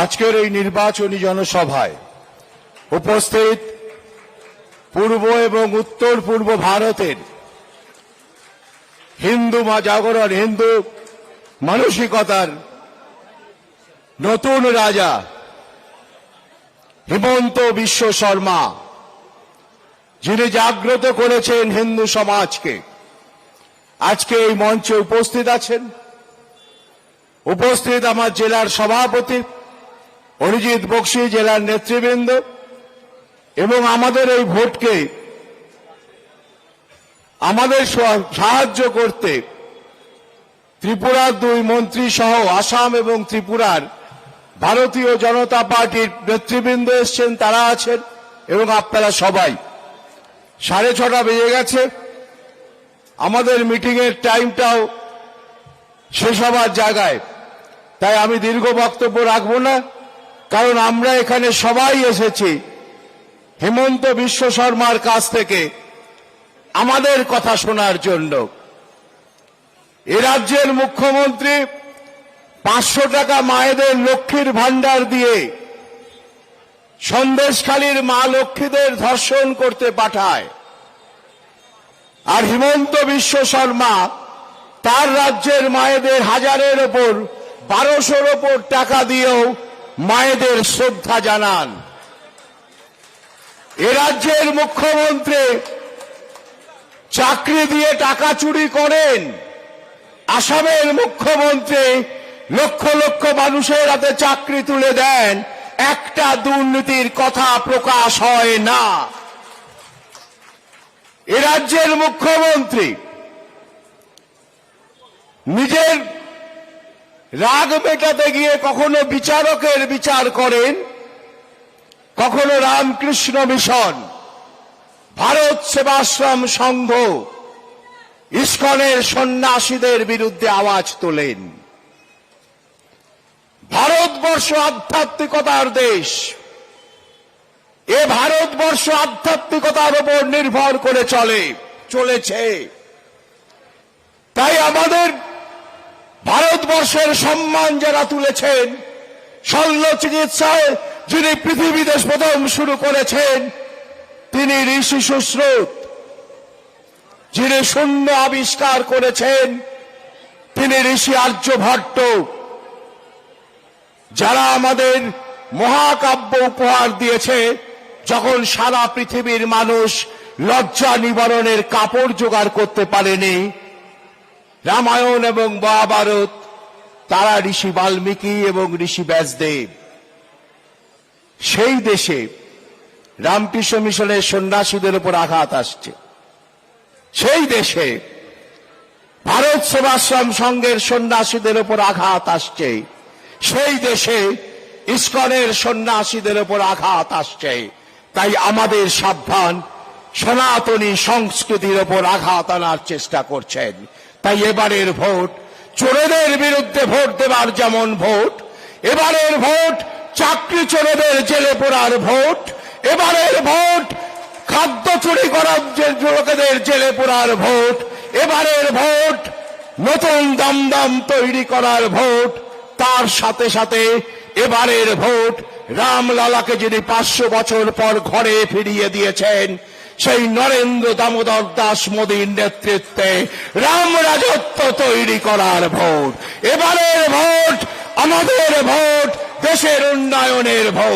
আজকের এই নির্বাচনী জনসভায় উপস্থিত পূর্ব এবং উত্তর পূর্ব ভারতের হিন্দু মা জাগরণ, হিন্দু মানসিকতার নতুন রাজা হিমন্ত বিশ্ব শর্মা, যিনি জাগ্রত করেছেন হিন্দু সমাজকে। আজকে এই মঞ্চে উপস্থিত আছেন। উপস্থিত আমার জেলার সভাপতি অরিজিৎ বক্সি জেলার নেতৃবৃন্দ এবং আমাদের এই ভোটকে আমাদের সাহায্য করতে ত্রিপুরার দুই মন্ত্রী সহ আসাম এবং ত্রিপুরার ভারতীয় জনতা পার্টির নেতৃবৃন্দ এসছেন, তারা আছেন এবং আপনারা সবাই। সাড়ে ছটা বেজে গেছে। আমাদের মিটিং এর টাইমটাও শেষ হবার জায়গায়। তাই আমি দীর্ঘ বক্তব্য রাখব না। কারণ আমরা এখানে সবাই এসেছি। হেমন্ত বিশ্ব শর্মার কাছ থেকে আমাদের কথা শোনার জন্য। এ রাজ্যের মুখ্যমন্ত্রী পাঁচশো টাকা মায়েদের লক্ষ্মীর ভান্ডার দিয়ে সন্দেশখালীর মা লক্ষ্মীদের ধর্ষণ করতে পাঠায়। আর হিমন্ত বিশ্ব শর্মা তার রাজ্যের মায়েদের হাজারের ওপর, বারোশোর ওপর টাকা দিয়েও মায়েদের শ্রদ্ধা জানান। এ রাজ্যের মুখ্যমন্ত্রী চাকরি দিয়ে টাকা চুরি করেন। আসামের মুখ্যমন্ত্রী লক্ষ লক্ষ মানুষের হাতে চাকরি তুলে দেন। একটা দুর্নীতির কথা প্রকাশ হয় না। এ রাজ্যের মুখ্যমন্ত্রী নিজের রাগ মেটাতে গিয়ে কখনো বিচারকের বিচার করেন, কখনো রামকৃষ্ণ মিশন, ভারত সেবাশ্রম সংঘ, ইস্কনের সন্ন্যাসীদের বিরুদ্ধে আওয়াজ তোলেন। ভারতবর্ষ আধ্যাত্মিকতার দেশ, এ ভারতবর্ষ আধ্যাত্মিকতার উপর নির্ভর করে চলে, চলেছে। তাই আমাদের ভারতবর্ষের সম্মান যারা তুলেছেন, শল্য চিকিৎসায় যিনি পৃথিবীতে প্রথম শুরু করেছেন, তিনি ঋষি সুশ্রুত, যিনি শূন্য আবিষ্কার করেছেন, তিনি ঋষি আর্যভট্ট, যারা আমাদের মহাকাব্য উপহার দিয়েছে, যখন সারা পৃথিবীর মানুষ লজ্জা নিবারণের কাপড় জোগাড় করতে পারেনি, রামায়ণ এবং মহাভারত তারা ঋষি বাল্মীকি এবং ঋষি ব্যাসদেব। সেই দেশে রামকৃষ্ণ মিশনের সন্ন্যাসীদের উপর আঘাত আসছে। সেই দেশে ভারত সেবাশ্রম সংঘের সন্ন্যাসীদের উপর আঘাত আসছে। সেই দেশে ইস্কনের সন্ন্যাসীদের উপর আঘাত আসছে। তাই আমাদের সাবধান, সনাতনী সংস্কৃতির উপর আঘাত আনার চেষ্টা করছেন। তাই এবারের ভোট চোরেদের বিরুদ্ধে ভোট দেবার যেমন ভোট, এবারের ভোট চাকরি চোরেদের জেলে পড়ার ভোট, এবারের ভোট খাদ্য চুরি করার লোকেদের জেলে পড়ার ভোট, এবারের ভোট নতুন দমদম তৈরি করার ভোট, তার সাথে সাথে এবারের ভোট রামলালাকে যিনি পাঁচশো বছর পর ঘরে ফিরিয়ে দিয়েছেন সেই নরেন্দ্র দামোদর দাস মোদীর নেতৃত্বে রাম রাজত্ব তৈরি করার ভোট। এবারের ভোট, আমাদের ভোট, দেশের উন্নয়নের ভোট।